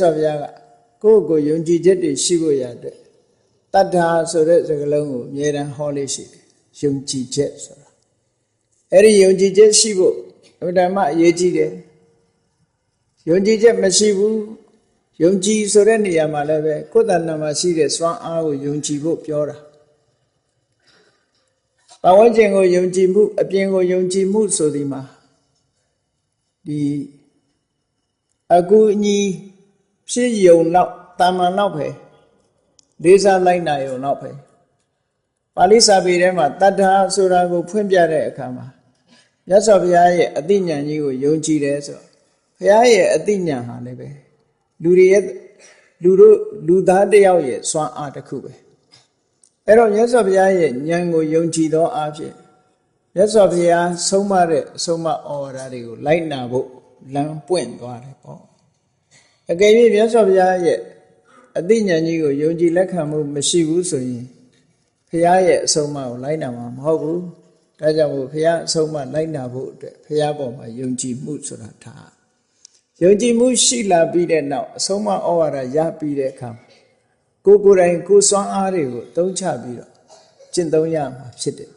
ဆောဘုရားကကိုယ့်ကိုယ်ယုံကြည်ချက်တွေရှိဖို့ရတဲ့တတ္ထာဆိုတဲ့စကားလုံးကိုအမြဲတမ်းဟောလေးရှိတယ်ယုံကြည်ချက်ဆိုတာအဲ့ဒီယုံကြည်ချက်ရှိဖို့အမှန်တမ်းအရေးကြီးတယ်ယုံကြည်ချက်မရှိဘူးယုံကြည်ဆိုတဲ့နေရာမှာလည်းပဲကိုယ်တဏ္ဍာမှာရှိတဲ့စွမ်းအားကိုယုံကြည်ဖို့ပြောတာဘဝကျင်ကိုယုံကြည်မှုအပြင်ကိုယုံကြည်မှုဆိုဒီမှာဒီအကူအညီ ဖြစ်ယုံတော့တာမန်တော့ပဲလေးစားလိုက်နာယုံတော့ပဲပါဠိစာပေထဲမှာတတ္ထာဆိုတာကိုဖွင့်ပြတဲ့အခါမှာမြတ်စွာဘုရားရဲ့အသိဉာဏ်ကြီးကိုယုံကြည်တယ်ဆိုတော့ဘုရားရဲ့အသိဉာဏ်ဟာလည်းပဲလူတွေရဲ့လူတို့လူသားတစ်ယောက်ရဲ့စွမ်းအားတစ်ခုပဲအဲ့တော့မြတ်စွာဘုရားရဲ့ဉာဏ်ကိုယုံကြည်သောအဖြစ်မြတ်စွာဘုရားဆုံးမတဲ့အဆုံးမဩဝါဒတွေကိုလိုက်နာဖို့လမ်းပွင့်သွားတယ်ပေါ့ အကယ်၍မြတ်စွာဘုရားရဲ့အသိဉာဏ်ကြီးကိုယုံကြည်လက်ခံမှုမရှိဘူးဆိုရင်ဘုရားရဲ့အဆုံးအမကိုလိုက်နာမှာမဟုတ်ဘူးဒါကြောင့်မို့ဘုရားအဆုံးအမလိုက်နာဖို့အတွက်ဘုရားပေါ်မှာယုံကြည်မှုဆိုတာထားယုံကြည်မှုရှိလာပြီးတဲ့နောက်အဆုံးအမဩဝါဒရပြီးတဲ့အခါကိုကိုယ်တိုင်ကိုစွမ်းအားတွေကိုသုံးချပြီးတော့ကျင့်သုံးရမှာဖြစ်တယ်